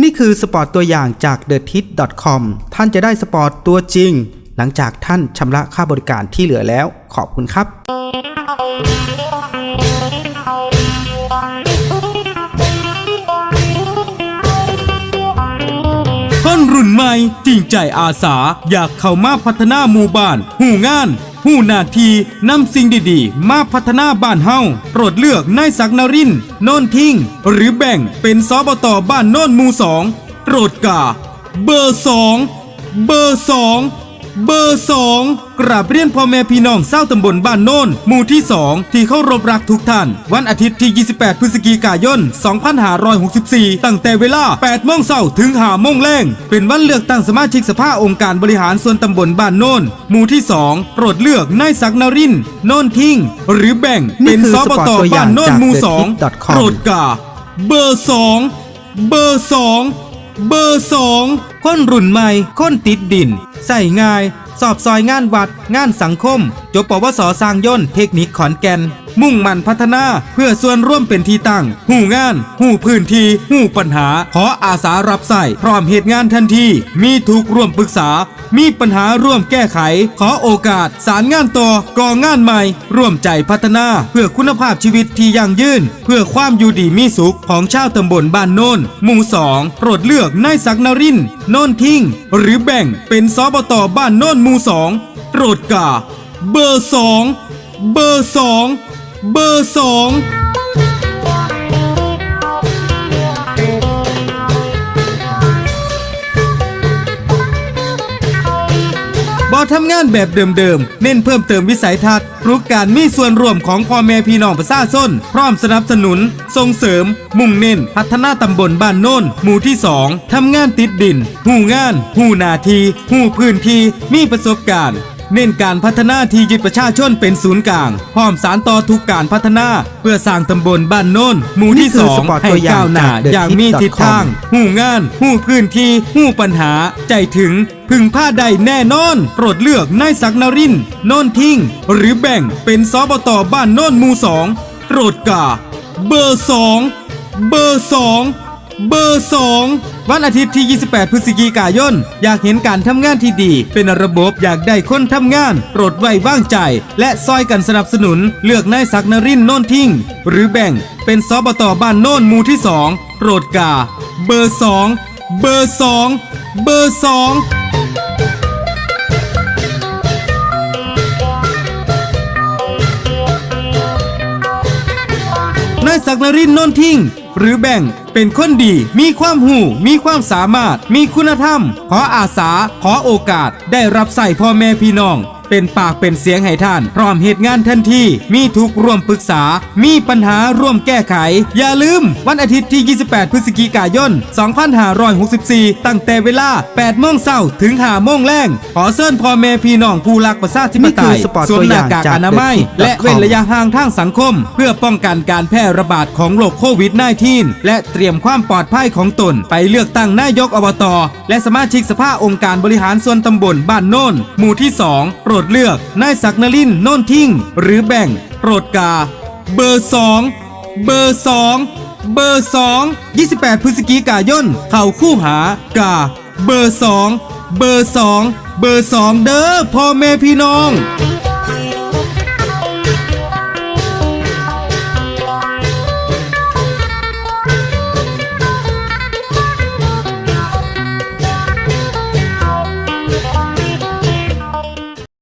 นี่คือสปอร์ตตัวอย่างจาก t h e t i t c o m ท่านจะได้สปอร์ตตัวจริง หลังจากท่านชำระค่าบริการที่เหลือแล้ว ขอบคุณครับคนรุ่นใหม่จริงใจอาสาอยากเข้ามาพัฒนาหมู่บ้านหูงาน หูหนาทีนำสิ่งดีๆ มาพัฒนาบ้านเฮาโปรดเลือกนายศักดิ์นรินนนทิ้ง หรือแบ่งเป็นสบตบ้านโนนมูสองโปรดกา เบอร์สองเบอร์สอง เบอร์สองกราบเรียนพ่อแม่พี่น้องเศร้าวตำบลบ้านโน่นหมู่ที่ 2 ที่เข้ารบรักทุกท่าน วันอาทิตย์ที่ 28 พฤศจิกายน 2564 ตั้งแต่เวลา8โมงเช้าถึง5โมงแรงเป็นวันเลือกตั้งสมาชิกสภาองค์การบริหารส่วนตำบลบ้านโน่นหมู่ที่ 2 โปรดเลือกนายศักดิ์นรินทร์โน่นทิ้ง หรือแบ่งนี่เป็นคือสสบปอร์ตตตัวอย่างบ้านโน่นจากหมู่ The สอง Tip com โปรดกา เบอร์สองเบอร์สอง เบอร์สองคนรุ่นใหม่คนติดดิน ใส่ง่าย สอบซอยงานวัด งานสังคม จบปวสสร้างย่นต์เทคนิคขอนแก่น มุ่งมั่นพัฒนาเพื่อส่วนร่วมเป็นที่ตั้ง หูงาน หูพื้นที่ หูปัญหา ขออาสารับใส่พร้อมเหตุงานทันที มีทุกร่วมปรึกษา มีปัญหาร่วมแก้ไข ขอโอกาส สารงานต่อกองงานใหม่ ร่วมใจพัฒนาเพื่อคุณภาพชีวิตที่ยั่งยืน เพื่อความอยู่ดีมีสุขของชาวตำบลบ้านโน่นหมู่สองโปรดเลือกนายศักนรินโน่นทิ้ง หรือแบ่งเป็นสบตบ้านโน่นหมู่สองโปรดกาเบอร์สองเบอร์สอง เบอร์สองบอทำงานแบบเดิมๆ เน้นเพิ่มเติมวิสัยทัศน์ปลุการมีส่วนร่วมของพ่อแม่พี่น้องประชาชนพร้อมสนับสนุน ส่งเสริม มุ่งเน้น พัฒนาตำบลบ้านโน่น หมู่ที่2ทำงานติดดิน หูงาน หูนาที หูพื้นที่ มีประสบการณ์ เน้นการพัฒนาที่ยึดประชาชนเป็นศูนย์กลางพร้อมสารต่อทุกการพัฒนา เพื่อสร้างตำบลบ้านโน่นหมู่ที่นี่คือสองสปอร์ตให้ตัวอย่างก้าวหน้าจาก The อย่างมี Tip ทิศทาง com หูงาน หูพื้นที่ หูปัญหา ใจถึงพึงผ้าใดแน่นอน โปรดเลือกนายศักดิ์นรินทร์โน่นทิ้ง หรือแบ่งเป็นสบตบ้านโน่นหมู่สองโปรดกา เบอร์สองเบอร์สองเบอร์สอง วันอาทิตย์ที่ 28 พฤศจิกายน อยากเห็นการทำงานที่ดี เป็นระบบอยากได้คนทำงานโปรดไว้ว่างใจ และซอยกันสนับสนุน เลือกนายศักนรินโน่นทิ้ง หรือแบ่งเป็นสบตอบ้านโน่นมูที่ 2 โปรดกา เบอร์ 2 เบอร์ 2 เบอร์ 2 ศักนรินนนทิ้ง หรือแบ่งเป็นคนดี มีความหู มีความสามารถ มีคุณธรรม ขออาสา ขอโอกาส ได้รับใส่พ่อแม่พี่น้อง เป็นปากเป็นเสียงให้ท่าน พร้อมเหตุงานทันที มีทุกข์ร่วมปรึกษา มีปัญหาร่วมแก้ไข อย่าลืม วันอาทิตย์ที่ 28 พฤศจิกายน 2564 ตั้งแต่เวลา 8 โมงเช้าถึง5โมงแรง ขอเชิญพ่อแม่พี่น้องผู้รักประชาธิปไตนี่คืยอสปอร์ตสวมตัวหอน้าย่างกากจากอนามัย The Tip และเว้น com ระยะห่างทางสังคม เพื่อป้องกันการแพร่ระบาดของโรคโควิด -19 และเตรียมความปลอดภัยของตน ไปเลือกตั้งนายกอบต และสมาชิกสภาองค์การบริหารส่วนตำบลบ้านโน่นหมู่ที่ 2 โปรดเลือกนายศักนลินโน่นทิ้ง หรือแบ่งโปรดกา เบอร์2เบอร์2เบอร์2 28 พฤศจิกายนเข่าคู่หากา เบอร์2เบอร์2เบอร์2เด้อพ่อแม่พี่น้อง